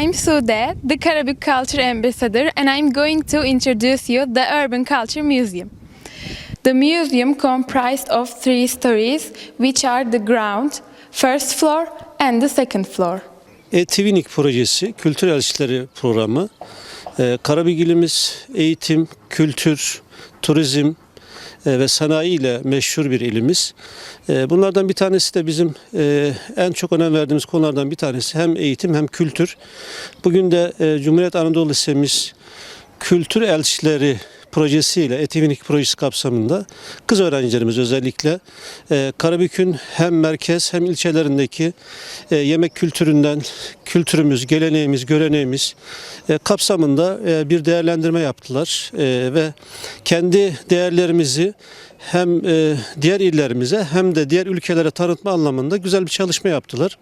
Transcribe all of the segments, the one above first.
I'm Sude, the Karabük Culture Ambassador, and I'm going to introduce you the Urban Culture Museum. The museum comprised of three stories, which are the ground, first floor, and the second floor. E-Twinik projesi, kültür elçileri programı. Ee, Karabük ilimiz eğitim, kültür, turizm ve sanayi ile meşhur bir ilimiz. E, Bunlardan bir tanesi de bizim e, en çok önem verdiğimiz konulardan bir tanesi hem eğitim hem kültür. Bugün de e, Cumhuriyet Anadolu Lisemiz kültür elçileri projesiyle, Etivinik projesi kapsamında kız öğrencilerimiz özellikle e, Karabük'ün hem merkez hem ilçelerindeki e, yemek kültüründen, kültürümüz, geleneğimiz, göreneğimiz e, kapsamında e, bir değerlendirme yaptılar E, ve kendi değerlerimizi hem e, diğer illerimize hem de diğer ülkelere tanıtma anlamında güzel bir çalışma yaptılar.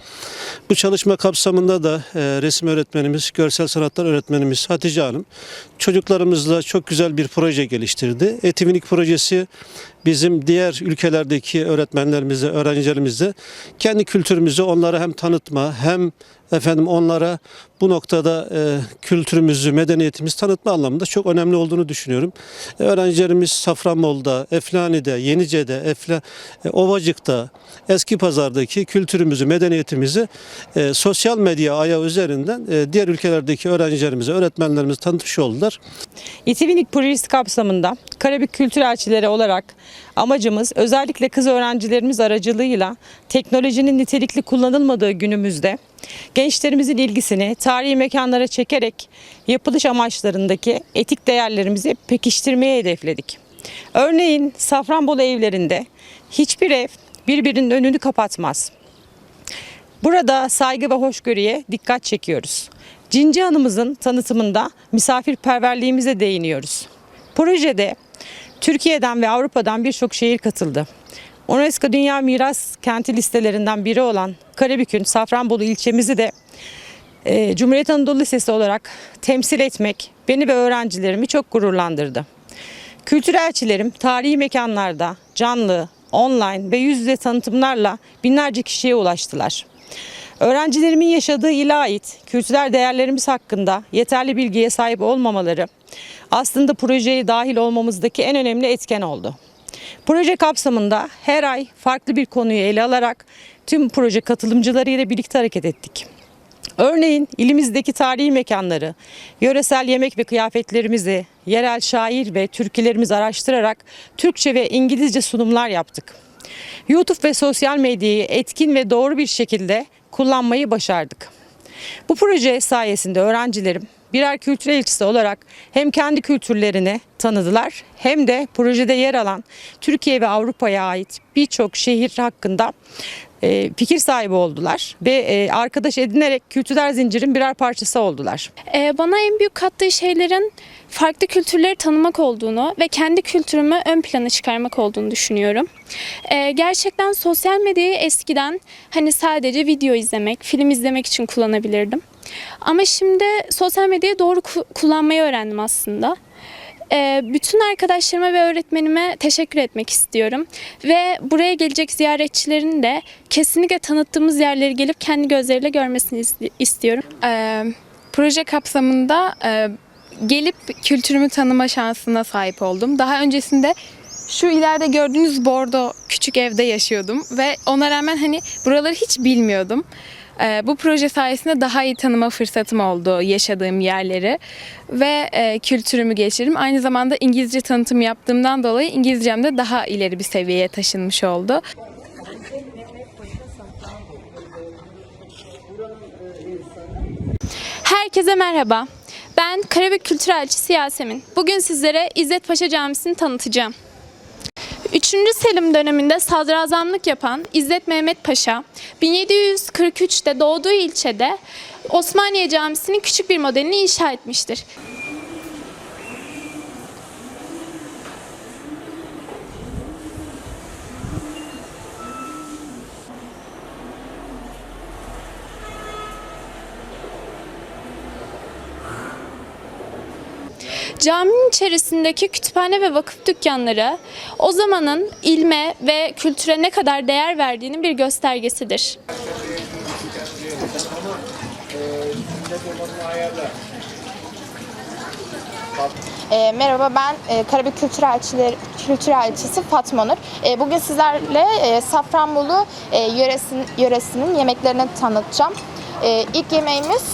Bu çalışma kapsamında da e, resim öğretmenimiz, görsel sanatlar öğretmenimiz Hatice Hanım çocuklarımızla çok güzel bir proje geliştirdi. Etivinik projesi bizim diğer ülkelerdeki öğretmenlerimizle, öğrencilerimizle kendi kültürümüzü onlara hem tanıtma hem efendim onlara bu noktada e, kültürümüzü, medeniyetimizi tanıtma anlamında çok önemli olduğunu düşünüyorum. E, öğrencilerimiz Safranbolu'da, Eflani'de, Yenice'de, Efla, e, Ovacık'ta, Eski Pazar'daki kültürümüzü, medeniyetimizi e, sosyal medya ayağı üzerinden e, diğer ülkelerdeki öğrencilerimize, öğretmenlerimize tanıtmış oldular. İtivinik projesi kapsamında Karabük Kültür Elçileri olarak amacımız özellikle kız öğrencilerimiz aracılığıyla teknolojinin nitelikli kullanılmadığı günümüzde gençlerimizin ilgisini tarihi mekanlara çekerek yapılış amaçlarındaki etik değerlerimizi pekiştirmeye hedefledik. Örneğin Safranbolu evlerinde hiçbir ev birbirinin önünü kapatmaz. Burada saygı ve hoşgörüye dikkat çekiyoruz. Cinci Hanım'ızın tanıtımında misafirperverliğimize değiniyoruz. Projede Türkiye'den ve Avrupa'dan birçok şehir katıldı. UNESCO Dünya Miras Kenti listelerinden biri olan Karabük'ün Safranbolu ilçemizi de e, Cumhuriyet Anadolu Lisesi olarak temsil etmek beni ve öğrencilerimi çok gururlandırdı. Kültür elçilerim tarihi mekanlarda canlı, online ve yüz yüze tanıtımlarla binlerce kişiye ulaştılar. Öğrencilerimin yaşadığı ile ait kültürel değerlerimiz hakkında yeterli bilgiye sahip olmamaları aslında projeye dahil olmamızdaki en önemli etken oldu. Proje kapsamında her ay farklı bir konuyu ele alarak tüm proje katılımcılarıyla birlikte hareket ettik. Örneğin ilimizdeki tarihi mekanları, yöresel yemek ve kıyafetlerimizi, yerel şair ve türkülerimizi araştırarak Türkçe ve İngilizce sunumlar yaptık. YouTube ve sosyal medyayı etkin ve doğru bir şekilde kullanmayı başardık. Bu proje sayesinde öğrencilerim birer kültür elçisi olarak hem kendi kültürlerini tanıdılar hem de projede yer alan Türkiye ve Avrupa'ya ait birçok şehir hakkında e, fikir sahibi oldular ve e, arkadaş edinerek kültürel zincirin birer parçası oldular. Ee, bana en büyük kattığı şeylerin farklı kültürleri tanımak olduğunu ve kendi kültürümü ön plana çıkarmak olduğunu düşünüyorum. Gerçekten sosyal medyayı eskiden hani sadece video izlemek, film izlemek için kullanabilirdim. Ama şimdi sosyal medyayı doğru ku- kullanmayı öğrendim aslında. Ee, bütün arkadaşlarıma ve öğretmenime teşekkür etmek istiyorum. Ve buraya gelecek ziyaretçilerin de kesinlikle tanıttığımız yerleri gelip kendi gözleriyle görmesini is- istiyorum. Ee, proje kapsamında e, gelip kültürümü tanıma şansına sahip oldum. Daha öncesinde şu ileride gördüğünüz Bordo küçük evde yaşıyordum ve ona rağmen hani buraları hiç bilmiyordum. Ee, bu proje sayesinde daha iyi tanıma fırsatım oldu yaşadığım yerleri ve e, kültürümü geliştirdim. Aynı zamanda İngilizce tanıtım yaptığımdan dolayı İngilizcem de daha ileri bir seviyeye taşınmış oldu. Herkese merhaba. Ben Karabük Kültür Elçisi Yasemin. Bugün sizlere İzzet Paşa Camisi'ni tanıtacağım. 3. Selim döneminde sadrazamlık yapan İzzet Mehmet Paşa 1743'te doğduğu ilçede Osmaniye Camisi'nin küçük bir modelini inşa etmiştir. Caminin içerisindeki kütüphane ve vakıf dükkanları o zamanın ilme ve kültüre ne kadar değer verdiğinin bir göstergesidir. E, merhaba ben e, Karabük Kültür Elçileri Kültür Elçisi Fatma Nur. E, bugün sizlerle e, Safranbolu e, yöresin, yöresinin yemeklerini tanıtacağım. E, ilk yemeğimiz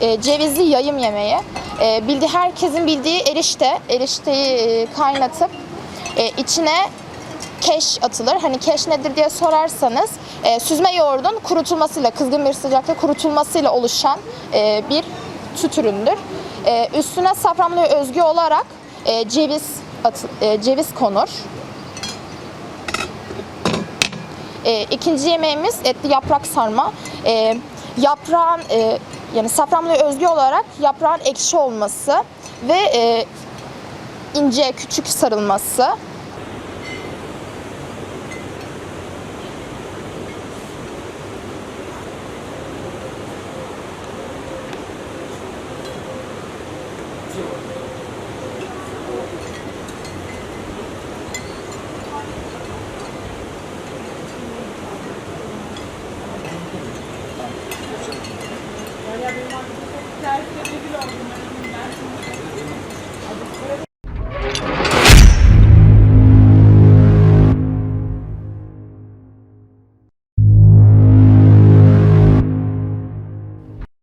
e, cevizli yayım yemeği. E, bildiği herkesin bildiği erişte. Erişteyi e, kaynatıp e, içine keş atılır. Hani keş nedir diye sorarsanız e, süzme yoğurdun kurutulmasıyla, kızgın bir sıcakta kurutulmasıyla oluşan e, bir süt üründür. E, üstüne Safranbolu'ya özgü olarak e, ceviz atı- e, ceviz konur. E, ikinci yemeğimiz etli yaprak sarma. E, yaprağın e, yani Safranbolu'ya özgü olarak yaprağın ekşi olması ve e, ince küçük sarılması.